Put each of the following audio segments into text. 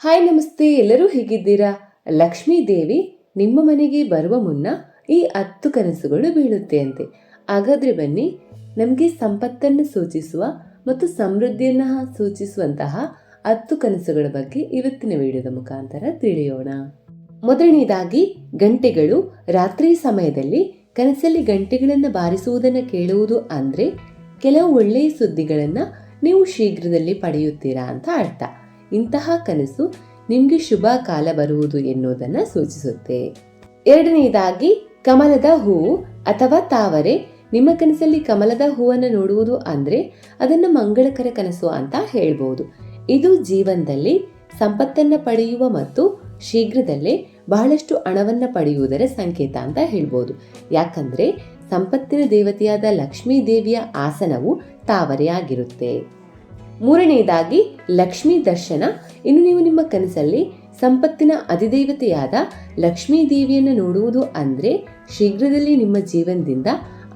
Hi ನಮಸ್ತೆ, ಎಲ್ಲರೂ ಹೇಗಿದ್ದೀರಾ? ಲಕ್ಷ್ಮೀ ದೇವಿ ನಿಮ್ಮ ಮನೆಗೆ ಬರುವ ಮುನ್ನ ಈ ಹತ್ತು ಕನಸುಗಳು ಬೀಳುತ್ತೆ ಅಂತೆ. ಹಾಗಾದ್ರೆ ಬನ್ನಿ, ನಮಗೆ ಸಂಪತ್ತನ್ನು ಸೂಚಿಸುವ ಮತ್ತು ಸಮೃದ್ಧಿಯನ್ನು ಸೂಚಿಸುವಂತಹ ಹತ್ತು ಕನಸುಗಳ ಬಗ್ಗೆ ಇವತ್ತಿನ ವಿಡಿಯೋದ ಮುಖಾಂತರ ತಿಳಿಯೋಣ. ಮೊದಲನೇದಾಗಿ, ಗಂಟೆಗಳು ರಾತ್ರಿ ಸಮಯದಲ್ಲಿ ಕನಸಲ್ಲಿ ಗಂಟೆಗಳನ್ನು ಬಾರಿಸುವುದನ್ನು ಕೇಳುವುದು ಅಂದ್ರೆ ಕೆಲವು ಒಳ್ಳೆಯ ಸುದ್ದಿಗಳನ್ನು ನೀವು ಶೀಘ್ರದಲ್ಲಿ ಪಡೆಯುತ್ತೀರಾ ಅಂತ ಅರ್ಥ. ಇಂತಹ ಕನಸು ನಿಮಗೆ ಶುಭ ಕಾಲ ಬರುವುದು ಎನ್ನುವುದನ್ನು ಸೂಚಿಸುತ್ತೆ. ಎರಡನೆಯದಾಗಿ, ಕಮಲದ ಹೂವು ಅಥವಾ ತಾವರೆ ನಿಮ್ಮ ಕನಸಲ್ಲಿ ಕಮಲದ ಹೂವನ್ನು ನೋಡುವುದು ಅಂದರೆ ಅದನ್ನು ಮಂಗಳಕರ ಕನಸು ಅಂತ ಹೇಳ್ಬೋದು. ಇದು ಜೀವನದಲ್ಲಿ ಸಂಪತ್ತನ್ನು ಪಡೆಯುವ ಮತ್ತು ಶೀಘ್ರದಲ್ಲೇ ಬಹಳಷ್ಟು ಹಣವನ್ನು ಪಡೆಯುವುದರ ಸಂಕೇತ ಅಂತ ಹೇಳ್ಬೋದು. ಯಾಕಂದರೆ ಸಂಪತ್ತಿನ ದೇವತೆಯಾದ ಲಕ್ಷ್ಮೀ ದೇವಿಯ ಆಸನವು ತಾವರೆಯಾಗಿರುತ್ತೆ ಮೂರನೆಯದಾಗಿ ಲಕ್ಷ್ಮೀ ದರ್ಶನ. ಇನ್ನು ನೀವು ನಿಮ್ಮ ಕನಸಲ್ಲಿ ಸಂಪತ್ತಿನ ಅಧಿದೇವತೆಯಾದ ಲಕ್ಷ್ಮೀ ದೇವಿಯನ್ನು ನೋಡುವುದು ಅಂದ್ರೆ ಶೀಘ್ರದಲ್ಲಿ ನಿಮ್ಮ ಜೀವನದಿಂದ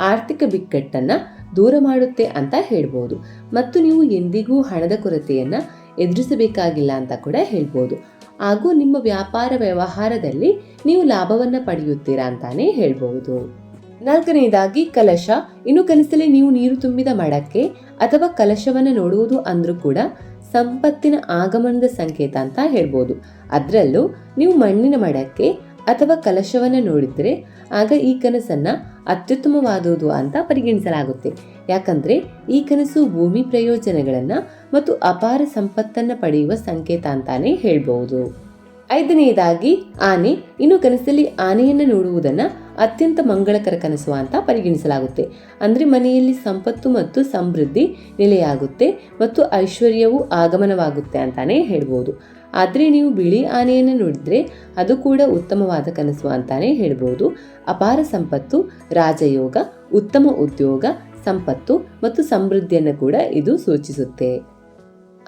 ಆರ್ಥಿಕ ಬಿಕ್ಕಟ್ಟನ್ನು ದೂರ ಮಾಡುತ್ತೆ ಅಂತ ಹೇಳ್ಬೋದು. ಮತ್ತು ನೀವು ಎಂದಿಗೂ ಹಣದ ಕೊರತೆಯನ್ನು ಎದುರಿಸಬೇಕಾಗಿಲ್ಲ ಅಂತ ಕೂಡ ಹೇಳ್ಬೋದು. ಹಾಗೂ ನಿಮ್ಮ ವ್ಯಾಪಾರ ವ್ಯವಹಾರದಲ್ಲಿ ನೀವು ಲಾಭವನ್ನು ಪಡೆಯುತ್ತೀರಾ ಅಂತಾನೆ ಹೇಳ್ಬಹುದು ನಾಲ್ಕನೆಯದಾಗಿ ಕಲಶ. ಇನ್ನು ಕನಸಲ್ಲಿ ನೀವು ನೀರು ತುಂಬಿದ ಮಡಕ್ಕೆ ಅಥವಾ ಕಲಶವನ್ನು ನೋಡುವುದು ಅಂದರೂ ಕೂಡ ಸಂಪತ್ತಿನ ಆಗಮನದ ಸಂಕೇತ ಅಂತ ಹೇಳ್ಬೋದು. ಅದರಲ್ಲೂ ನೀವು ಮಣ್ಣಿನ ಮಡಕ್ಕೆ ಅಥವಾ ಕಲಶವನ್ನು ನೋಡಿದರೆ ಆಗ ಈ ಕನಸನ್ನು ಅತ್ಯುತ್ತಮವಾದುದು ಅಂತ ಪರಿಗಣಿಸಲಾಗುತ್ತೆ. ಯಾಕಂದರೆ ಈ ಕನಸು ಭೂಮಿ ಪ್ರಯೋಜನಗಳನ್ನು ಮತ್ತು ಅಪಾರ ಸಂಪತ್ತನ್ನು ಪಡೆಯುವ ಸಂಕೇತ ಅಂತಾನೆ ಹೇಳ್ಬಹುದು ಐದನೆಯದಾಗಿ ಆನೆ. ಇನ್ನು ಕನಸಲ್ಲಿ ಆನೆಯನ್ನು ನೋಡುವುದನ್ನು ಅತ್ಯಂತ ಮಂಗಳಕರ ಕನಸು ಅಂತ ಪರಿಗಣಿಸಲಾಗುತ್ತೆ. ಅಂದರೆ ಮನೆಯಲ್ಲಿ ಸಂಪತ್ತು ಮತ್ತು ಸಮೃದ್ಧಿ ನೆಲೆಯಾಗುತ್ತೆ ಮತ್ತು ಐಶ್ವರ್ಯವು ಆಗಮನವಾಗುತ್ತೆ ಅಂತಾನೆ ಹೇಳ್ಬೋದು. ಆದರೆ ನೀವು ಬಿಳಿ ಆನೆಯನ್ನು ನೋಡಿದರೆ ಅದು ಕೂಡ ಉತ್ತಮವಾದ ಕನಸು ಅಂತಾನೆ ಹೇಳ್ಬೋದು. ಅಪಾರ ಸಂಪತ್ತು, ರಾಜಯೋಗ, ಉತ್ತಮ ಉದ್ಯೋಗ, ಸಂಪತ್ತು ಮತ್ತು ಸಮೃದ್ಧಿಯನ್ನು ಕೂಡ ಇದು ಸೂಚಿಸುತ್ತೆ.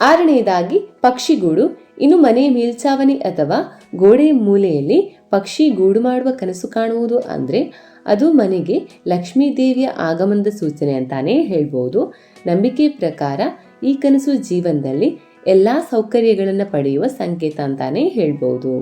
ಆರನೆಯದಾಗಿ ಪಕ್ಷಿಗೂಡು. ಇನ್ನು ಮನೆ ಮೇಲ್ಚಾವಣಿ ಅಥವಾ ಗೋಡೆ ಮೂಲೆಯಲ್ಲಿ ಪಕ್ಷಿ ಗೂಡು ಮಾಡುವ ಕನಸು ಕಾಣುವುದು ಅಂದರೆ ಅದು ಮನೆಗೆ ಲಕ್ಷ್ಮೀ ದೇವಿಯ ಆಗಮನದ ಸೂಚನೆ ಅಂತಾನೆ ಹೇಳ್ಬೋದು. ನಂಬಿಕೆ ಪ್ರಕಾರ ಈ ಕನಸು ಜೀವನದಲ್ಲಿ ಎಲ್ಲ ಸೌಕರ್ಯಗಳನ್ನು ಪಡೆಯುವ ಸಂಕೇತ ಅಂತಾನೆ ಹೇಳ್ಬೋದು.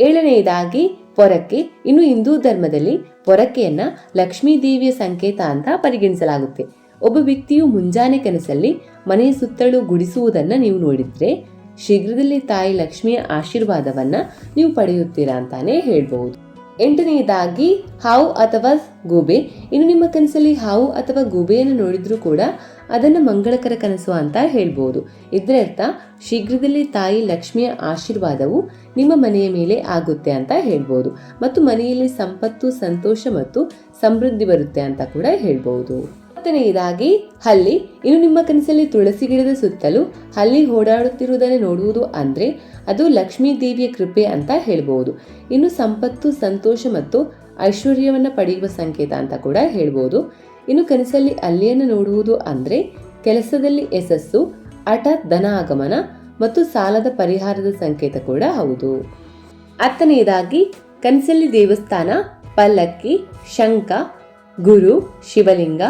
ಏಳನೆಯದಾಗಿ ಪೊರಕೆ. ಇನ್ನು ಹಿಂದೂ ಧರ್ಮದಲ್ಲಿ ಪೊರಕೆಯನ್ನ ಲಕ್ಷ್ಮೀ ದೇವಿಯ ಸಂಕೇತ ಅಂತ ಪರಿಗಣಿಸಲಾಗುತ್ತೆ. ಒಬ್ಬ ವ್ಯಕ್ತಿಯು ಮುಂಜಾನೆ ಕನಸಲ್ಲಿ ಮನೆಯ ಸುತ್ತಲೂ ಗುಡಿಸುವುದನ್ನು ನೀವು ನೋಡಿದ್ರೆ ಶೀಘ್ರದಲ್ಲಿ ತಾಯಿ ಲಕ್ಷ್ಮಿಯ ಆಶೀರ್ವಾದವನ್ನ ನೀವು ಪಡೆಯುತ್ತೀರಾ ಅಂತಾನೆ ಹೇಳಬಹುದು. ಎಂಟನೆಯದಾಗಿ, ಹಾವು ಅಥವಾ ಗೂಬೆ. ಇನ್ನು ನಿಮ್ಮ ಕನಸಲ್ಲಿ ಹಾವು ಅಥವಾ ಗೂಬೆಯನ್ನು ನೋಡಿದ್ರೂ ಕೂಡ ಅದನ್ನು ಮಂಗಳಕರ ಕನಸು ಅಂತ ಹೇಳ್ಬೋದು ಇದರರ್ಥ, ಶೀಘ್ರದಲ್ಲಿ ತಾಯಿ ಲಕ್ಷ್ಮಿಯ ಆಶೀರ್ವಾದವು ನಿಮ್ಮ ಮನೆಯ ಮೇಲೆ ಆಗುತ್ತೆ ಅಂತ ಹೇಳ್ಬೋದು ಮತ್ತು ಮನೆಯಲ್ಲಿ ಸಂಪತ್ತು, ಸಂತೋಷ ಮತ್ತು ಸಮೃದ್ಧಿ ಬರುತ್ತೆ ಅಂತ ಕೂಡ ಹೇಳ್ಬೋದು ಹತ್ತನೆಯದಾಗಿ ಹಲ್ಲಿ ಇನ್ನು ನಿಮ್ಮ ಕನಸಲ್ಲಿ ತುಳಸಿ ಗಿಡದ ಸುತ್ತಲೂ ಹಲ್ಲಿ ಓಡಾಡುತ್ತಿರುವುದನ್ನು ನೋಡುವುದು ಅಂದ್ರೆ ಅದು ಲಕ್ಷ್ಮೀ ದೇವಿಯ ಕೃಪೆ ಅಂತ ಹೇಳ್ಬೋದು. ಇನ್ನು ಸಂಪತ್ತು, ಸಂತೋಷ ಮತ್ತು ಐಶ್ವರ್ಯವನ್ನ ಪಡೆಯುವ ಸಂಕೇತ ಅಂತ ಕೂಡ ಹೇಳ್ಬೋದು. ಇನ್ನು ಕನಸಲ್ಲಿ ಅಲ್ಲಿಯನ್ನು ನೋಡುವುದು ಅಂದ್ರೆ ಕೆಲಸದಲ್ಲಿ ಯಶಸ್ಸು, ಹಠಾತ್ ಧನ ಆಗಮನ ಮತ್ತು ಸಾಲದ ಪರಿಹಾರದ ಸಂಕೇತ ಕೂಡ ಹೌದು. ಹತ್ತನೆಯದಾಗಿ ಕನಸಲ್ಲಿ ದೇವಸ್ಥಾನ, ಪಲ್ಲಕ್ಕಿ, ಶಂಖ, ಗುರು, ಶಿವಲಿಂಗ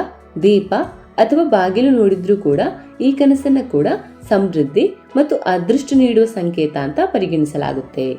ದೀಪ ಅಥವಾ ಬಾಗಿಲು ನೋಡಿದ್ರೂ ಕೂಡ ಈ ಕನಸನ್ನ ಕೂಡ ಸಮೃದ್ಧಿ ಮತ್ತು ಅದೃಷ್ಟ ನೀಡುವ ಸಂಕೇತ ಅಂತ ಪರಿಗಣಿಸಲಾಗುತ್ತೆ.